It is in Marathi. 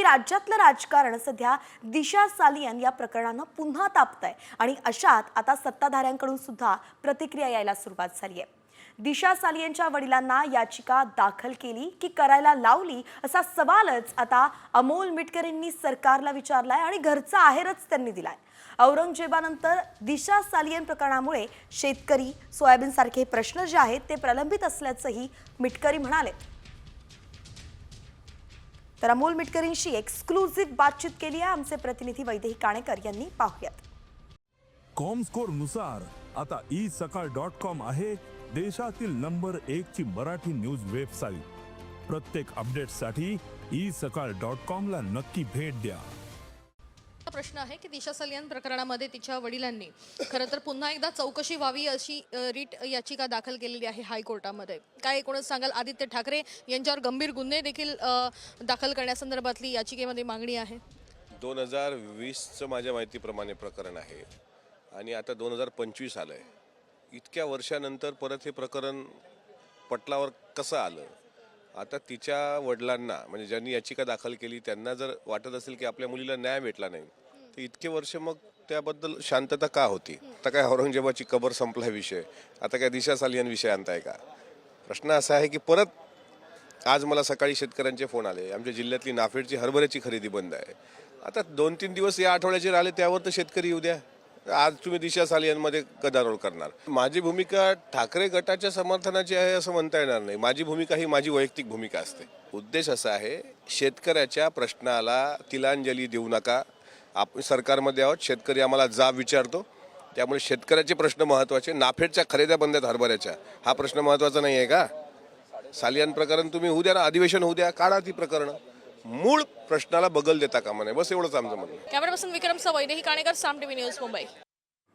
की राज्यातलं राजकारण सध्या दिशा सालियन या प्रकरणानं पुन्हा तापतंय. आणि अशात आता सत्ताधाऱ्यांकडून सुद्धा प्रतिक्रिया यायला सुरुवात झाली आहे दिशा सालियनच्या वडिलांना याचिका दाखल केली की करायला लावली असा सवालच आता अमोल मिटकरींनी सरकारला विचारलाय आणि घरचा आहेरच त्यांनी दिलाय. औरंगजेबानंतर दिशा सालियन प्रकरणामुळे शेतकरी सोयाबीन सारखे प्रश्न जे आहेत ते प्रलंबित असल्याचंही मिटकरी म्हणाले. तर अमोल मिटकरींशी एक्सक्लुझिव्ह बातचीत केली आहे आमचे प्रतिनिधी वैदेही काणेकर यांनी. पाहुयात. कॉमस्कोरनुसार आता ई सकाळ डॉट कॉम आहे देशातील नंबर एक ची मराठी न्यूज वेबसाईट प्रत्येक अपडेटसाठी ई सकाळ डॉट कॉम ला नक्की भेट द्या. प्रश्न आहे की दिशा सलियन प्रकरणामध्ये तिच्या वडिलांनी खरं तर पुन्हा एकदा चौकशी व्हावी अशी रीट याचिका दाखल केलेली आहे हायकोर्टामध्ये. काय एकूणच सांगाल? आदित्य ठाकरे यांच्यावर गंभीर गुन्हे देखील दाखल करण्यासंदर्भातली याचिकेमध्ये मागणी आहे? दोन हजार वीसचं माझ्या माहितीप्रमाणे प्रकरण आहे आणि आता दोन हजार पंचवीस आलं आहे इतक्या वर्षानंतर परत हे प्रकरण पटलावर कसं आलं? आता तिच्या वडिलांना म्हणजे ज्यांनी याचिका दाखल केली त्यांना जर वाटत असेल की आपल्या मुलीला न्याय भेटला नाही तर इतके वर्ष मग त्याबद्दल शांतता का होती? आता काय औरंगजेबाची कबर संपला विषय. आता काय दिशा सालियन विषय आणताय का? प्रश्न असा आहे की परत आज मला सकाळी शेतकऱ्यांचे फोन आले. आमच्या जिल्ह्यातली नाफेडची हरभऱ्याची खरेदी बंद आहे. आता दोन तीन दिवस या आठवड्याचे राहिले त्यावर तर शेतकरी येऊ द्या. आज तुम्ही दिशा सालियांमध्ये गदारोळ करणार. माझी भूमिका ठाकरे गटाच्या समर्थनाची आहे असं म्हणता येणार नाही. माझी भूमिका ही माझी वैयक्तिक भूमिका असते. उद्देश असा आहे शेतकऱ्याच्या प्रश्नाला तिलांजली देऊ नका. आपण सरकारमध्ये आहोत शेतकरी आम्हाला जाब विचारतो. त्यामुळे शेतकऱ्याचे प्रश्न महत्त्वाचे नाफेडच्या खरेद्या बंद आहेत हरभऱ्याच्या. हा प्रश्न महत्त्वाचा नाही आहे का? सालियान प्रकरण तुम्ही होऊ द्या ना अधिवेशन होऊ द्या काढा ती प्रकरणं. मूळ प्रश्नाला बगल देता कामा नये बस एवढंच आमचं म्हणणं. कॅमेरापासून विक्रम विक्रमसह वैदेही काणेकर साम टीव्ही न्यूज मुंबई.